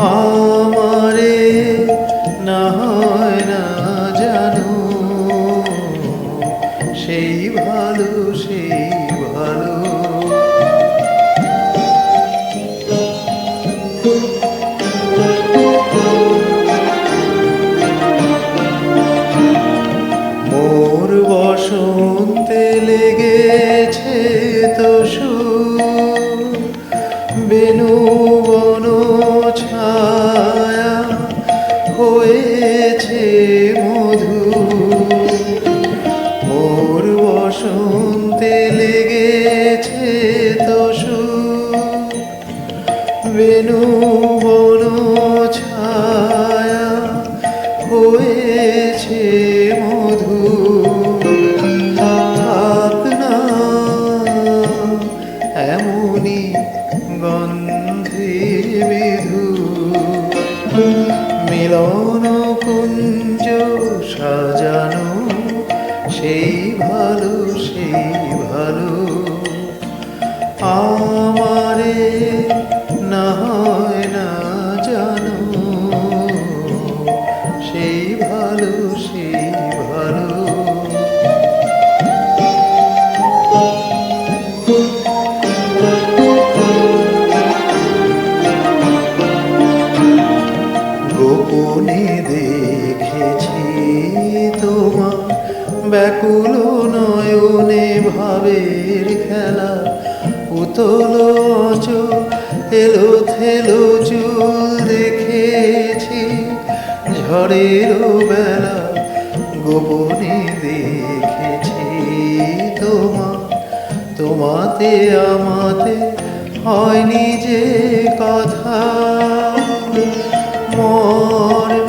আমারে না হয় না জানো, সেই ভালো সেই ভালো। মোর বসন্তে লেগেছে তো বেনু বন মধু মোর লেগেছে তো সুর বেনু বন ছায়া হয়েছে মধু না এমনি গন্ধে বিধু। মিলন সেই ভালো সেই ভালো। আমারে না হয় না জানো, সেই ভালো সেই ভালো। গোপনে দেখেছি ব্যাকুল নয়নে ভাবের খেলা। চোখ, এলো থেলো চুল দেখেছি। ঝড়ের বেলা গোপনে দেখেছি তোমার তোমাতে আমাতে হয়নি যে কথা। মর্মে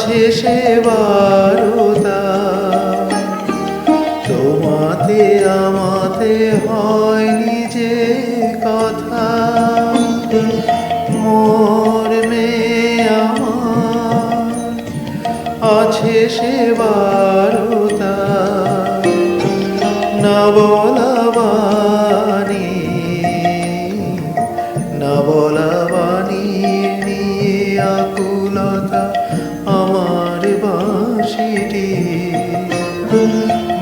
আছে সে বারতা তোমাতে আমাতে হয় নিজে কথা। মর্মে আমার আছে সে বারতা না বলা বাণী, না বলা বাণী নিয়ে আকুলতা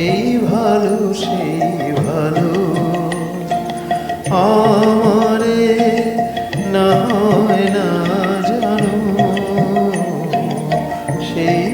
সেই ভালো সেই ভালো। আমারে না হয় না জানো সেই